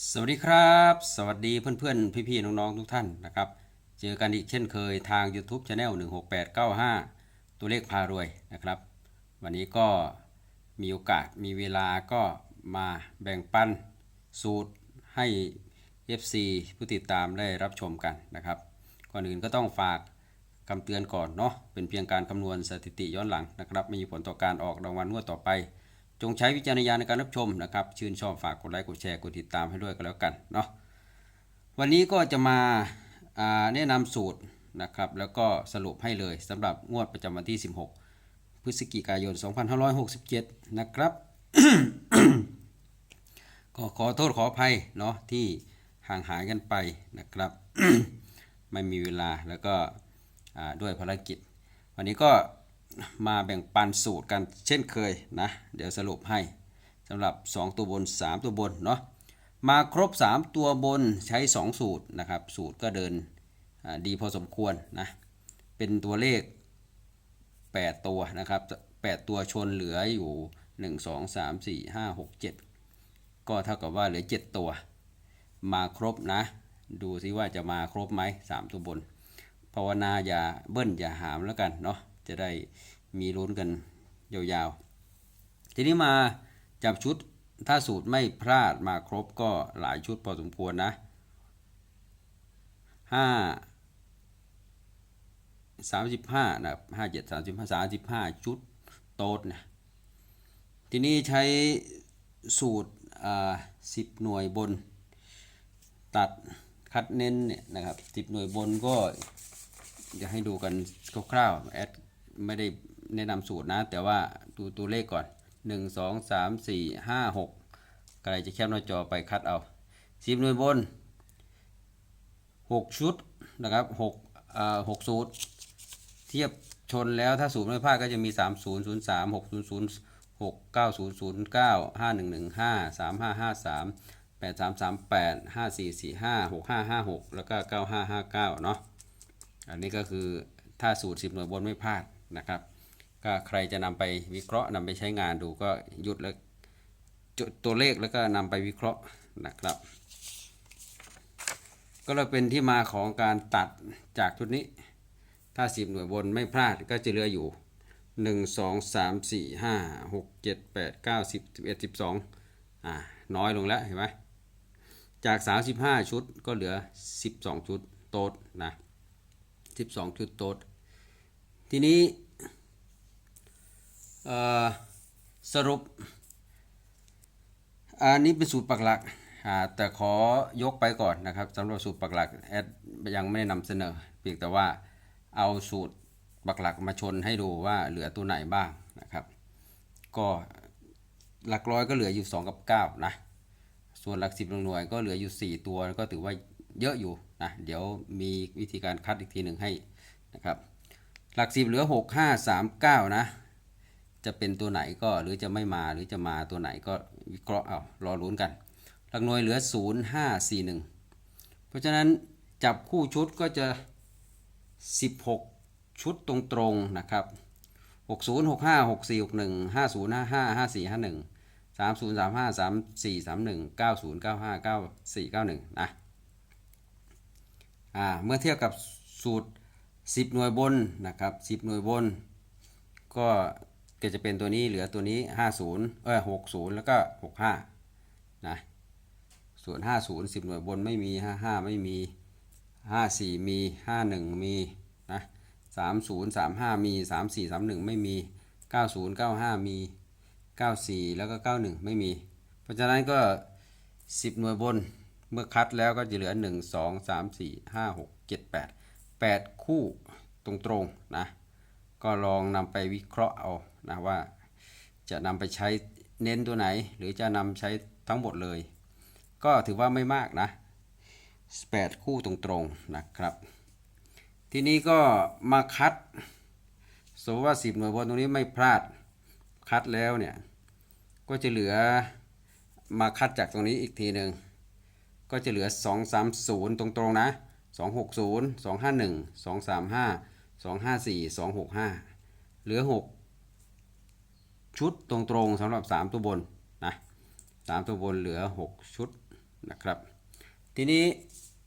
สวัสดีครับ สวัสดีเพื่อนๆ พี่ๆ น้องๆ ทุกท่านนะครับ เจอกันอีกเช่นเคยทาง YouTube Channel 16895 ตัวเลขพารวยนะครับ วันนี้ก็มีโอกาสมีเวลาก็มาแบ่งปันสูตรให้ FC ผู้ติดตามได้รับชมกันนะครับ ก่อนอื่นก็ต้องฝากคำเตือนก่อนเนาะเป็นเพียงการคำนวณสถิติย้อนหลังนะครับไม่มีผลต่อการออกรางวัลงวดต่อไป จงใช้วิจารณญาณในการรับชมนะครับ ชื่นชอบฝากกดไลค์กดแชร์กดติดตามให้ด้วยก็แล้วกันเนาะวันนี้ก็จะมาแนะนำสูตรนะครับ แล้วก็สรุปให้เลยสำหรับงวดประจำวันที่ 16 พฤศจิกายน 2567 นะครับ ก็ขอโทษขออภัยเนาะที่ห่างหายกันไปนะครับ ไม่มีเวลาแล้วก็ด้วยภารกิจ วันนี้ก็ มาแบ่งปันสูตรกันเช่นเคยนะ เดี๋ยวสรุปให้สำหรับ 2 ตัวบน 3 ตัวบนเนาะมาครบ 3 ตัวบนใช้ 2 สูตรนะครับ สูตรก็เดินดีพอสมควรนะเป็นตัวเลข 8 ตัวนะครับ 8 ตัวชนเหลืออยู่ 1 2 3 4 5 6 7 ก็เท่ากับว่าเหลือ 7 ตัว มาครบนะ ดูซิว่าจะมาครบไหม3 ตัวบน ภาวนาอย่าเบิ้ลอย่าหามแล้วกันเนาะ จะได้มีลุ้นกันยาวๆ ทีนี้มาจับชุดถ้าสูตรไม่พลาดมาครบก็หลายชุดพอสมควรนะห้าสามสิบห้านะห้าเจ็ดสามสิบห้าสามสิบห้าชุดโต๊ดนะทีนี้ใช้สูตรอ่าสิบหน่วยบน ตัดคัดเน้นเนี่ยนะครับสิบหน่วยบนก็จะให้ดูกันคร่าวๆแอด ไม่ได้แนะนำสูตรนะ แต่ว่าดูตัวเลขก่อน 1 2 3 4 5 6ใครจะแคปหน้าจอไปคัดเอาสิบหน่วยบน 6 ชุดนะครับ6อ่า6สูตร เทียบชนแล้วถ้าสูตรไม่พลาดก็จะมี 3 0 0 3 6 0 0 6 9 0 0 9 5 1 1 5 3 5 5 3 8 3 3 8 5 4 4 5 6 5 5 6 แล้วก็ 9 5 5 9 เนาะอันนี้ก็คือถ้าสูตร 10 หน่วยบนไม่พลาด นะครับ ก็ใครจะนำไปวิเคราะห์นำไปใช้งานดูก็หยุดแล้วจดตัวเลขแล้วก็นำไปวิเคราะห์นะครับ ก็เลยเป็นที่มาของการตัดจากชุดนี้ ถ้า 10 หน่วยบนไม่พลาดก็จะเหลืออยู่ 1 2 3 4 5 6 7 8 9 10 11 12อ่าน้อยลงแล้วเห็นไหมจาก 35 ชุดก็เหลือ 12 ชุดโต๊ดนะ 12 ชุดโต๊ดทีนี้ สรุป อันนี้เป็นสูตรปักหลัก แต่ขอยกไปก่อนนะครับสำหรับสูตรปักหลักแอดยังไม่ได้นำเสนอ เพียงแต่ว่าเอาสูตรปักหลักมาชนให้ดูว่าเหลือตัวไหนบ้างนะครับ ก็หลักร้อยก็เหลืออยู่ 2 กับ 9 นะ ส่วนหลักสิบหน่วยก็เหลืออยู่ 4 ตัวก็ถือว่าเยอะอยู่นะ เดี๋ยวมีวิธีการคัดอีกทีหนึ่งให้นะครับ หลักสิบเหลือ 6 5 3 9 นะ จะเป็นตัวไหนก็หรือจะไม่มาหรือจะมาตัวไหนก็วิเคราะห์เอารอลุ้นกัน หลักหน่วยเหลือ 0 5 4 1 เพราะฉะนั้นจับคู่ชุดก็จะ 16 ชุดตรงๆนะครับ60 65 64 61 50 55 54 51 30 35 34 31 90 95 94 91นะอ่าเมื่อเทียบกับสูตร 10 หน่วยบนนะครับ 10 หน่วยบน ก็ ก็จะเป็นตัวนี้เหลือตัวนี้ 50 เออ60 แล้วก็ 65 นะ ส่วน 50 10 หน่วยบนไม่มี 55 ไม่มี 54 มี 51 มีนะ30 35 มี 34 31 ไม่มี 90 95 มี 94 แล้วก็ 91 ไม่มี เพราะฉะนั้นก็ 10 หน่วยบนเมื่อคัดแล้วก็จะเหลือ 1 2 3 4 5 6 7 8 8 คู่ตรงๆนะ ก็ลองนำไปวิเคราะห์เอานะว่าจะนำไปใช้เน้นตัวไหน หรือจะนำใช้ทั้งหมดเลย ก็ถือว่าไม่มากนะ 8 คู่ตรงๆนะครับ ทีนี้ก็มาคัดสมมติว่า 10 หน่วยบนตรงนี้ไม่พลาดคัดแล้วเนี่ย ก็จะเหลือมาคัดจากตรงนี้อีกทีหนึ่งก็จะเหลือ 2 3 0 ตรงๆนะ 2 6 0 2 5 1 2 3 5 2 5 4 2 6 5เหลือ6ชุดตรงๆสำหรับ3ตัวบนนะ3ตัวบนเหลือ6ชุดนะครับ ทีนี้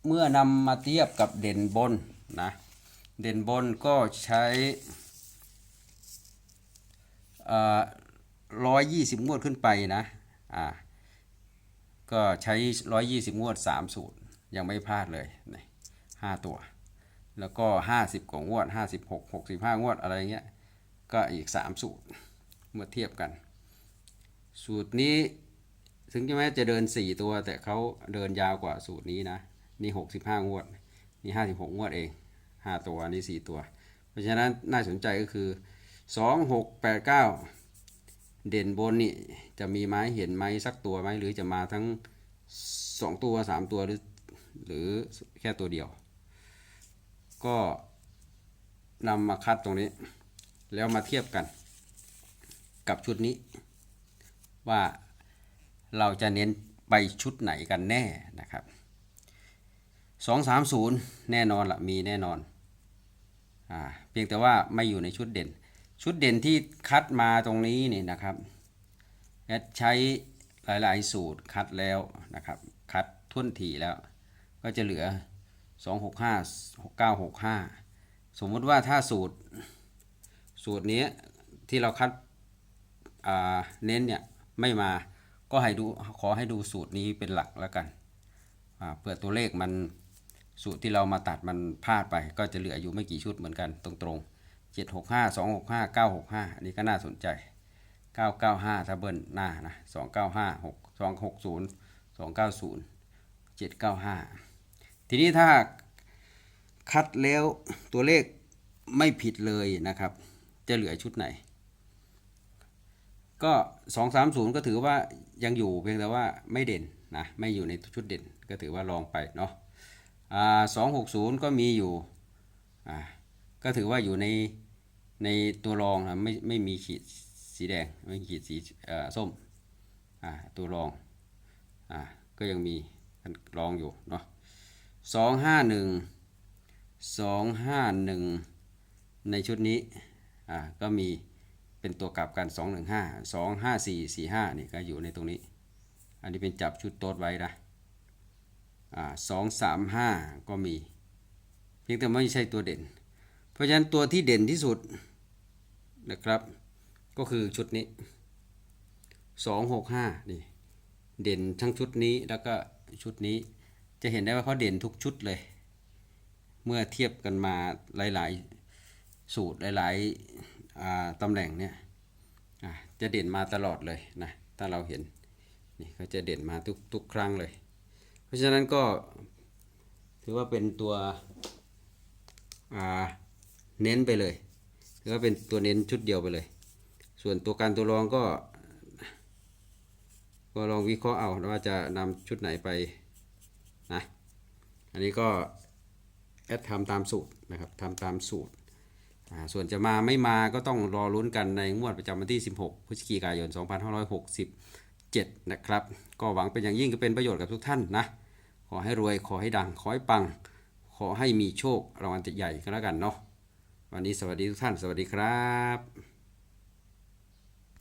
เมื่อนำมาเทียบกับเด่นบนนะเด่นบนก็ใช้ร้อยยี่สิบงวดขึ้นไปนะอ่าก็ใช้ร้อยยี่สิบงวดสามสูตร ยังไม่พลาดเลยนี่ห้าตัว แล้วก็ห้าสิบกว่างวดห้าสิบหกหกสิบห้างวดอะไรเงี้ย ก็อีกสามสูตรเมื่อเทียบกัน สูตรนี้ถึงแม้จะเดิน 4 ตัว แต่เขาเดินยาวกว่าสูตรนี้นะ นี่ 65 งวด นี่ 56 งวดเอง 5 ตัวนี่ 4 ตัว เพราะฉะนั้นน่าสนใจก็คือ 2 6 8 9 เด่นบนนี่จะมีไหมเห็นไหมสักตัวไหมหรือจะมาทั้ง 2 ตัว 3 ตัวหรือหรือแค่ตัวเดียว ก็นำมาคัดตรงนี้ แล้วมาเทียบกัน กับชุดนี้ ว่าเราจะเน้นไปชุดไหนกันแน่นะครับ 230 แน่นอนละมีแน่นอนอ่าเพียงแต่ว่าไม่อยู่ในชุดเด่น ชุดเด่นที่คัดมาตรงนี้นี่นะครับแอดใช้หลาย ๆ สูตรคัดแล้วนะครับ คัดทุ่นถี่แล้ว ก็จะเหลือ 265 6965 สมมติว่าถ้าสูตรสูตรนี้ที่เราคัดเน้นเนี่ยไม่มาก็ให้ดูขอให้ดูสูตรนี้เป็นหลักแล้วกันเผื่อตัวเลขมันสูตรที่เรามาตัดมันพลาดไปก็จะเหลืออยู่ไม่กี่ชุดเหมือนกันตรงๆ7 6 5 2 6 5 9 6 5 อันนี้ก็น่าสนใจ 995ถ้าเบิ้ลหน้านะ 295 6 260 290 795 ทีนี้ถ้าคัดแล้วตัวเลขไม่ผิดเลยนะครับ จะเหลือชุดไหน ก็ 230 ก็ถือว่ายังอยู่เพียงแต่ว่าไม่เด่นนะไม่อยู่ในชุดเด่นก็ถือว่าลองไปเนาะสอ่า260ก็มีอยู่ก็ถือว่าอยู่ในในตัวรองนะไม่ไม่มีขีดสีแดงไม่มีขีดสีส้มตัวรองอก็ยังมีรองอยู่เนาะ 251 251ในชุดนี้อ่าก็มีเป็นตัวกลับกัน2 1 5 2 5 4 4 5นี่ก็อยู่ในตรงนี้ อันนี้เป็นจับชุดโต๊ดไว้นะอ่า2 3 5ก็มีเพียงแต่ไม่ใช่ตัวเด่น เพราะฉะนั้นตัวที่เด่นที่สุดนะครับ ก็คือชุดนี้2 6 5นี่เด่นทั้งชุดนี้แล้วก็ชุดนี้ จะเห็นได้ว่าเขาเด่นทุกชุดเลย เมื่อเทียบกันมาหลาย ๆ สูตรหลายๆตำแหน่งเนี่ยจะเด่นมาตลอดเลยนะถ้าเราเห็นนี่ก็จะเด่นมาทุกทุกครั้งเลย เพราะฉะนั้นก็ถือว่าเป็นตัวเน้นไปเลยถือว่าเป็นตัวเน้นชุดเดียวไปเลย ส่วนตัวการตัวรองก็ ก็ลองวิเคราะห์เอาว่าจะนำชุดไหนไป นะอันนี้ก็แอดทำตามสูตรนะครับทำตามสูตร ส่วนจะมาไม่มาก็ต้องรอลุ้นกันในงวดประจำวันที่ 16 พฤศจิกายน 2567 นะครับ ก็หวังเป็นอย่างยิ่งก็เป็นประโยชน์กับทุกท่านนะ ขอให้รวย ขอให้ดัง ขอให้ปัง ขอให้มีโชครางวัลใหญ่ก็แล้วกันเนาะ วันนี้สวัสดีทุกท่าน สวัสดีครับ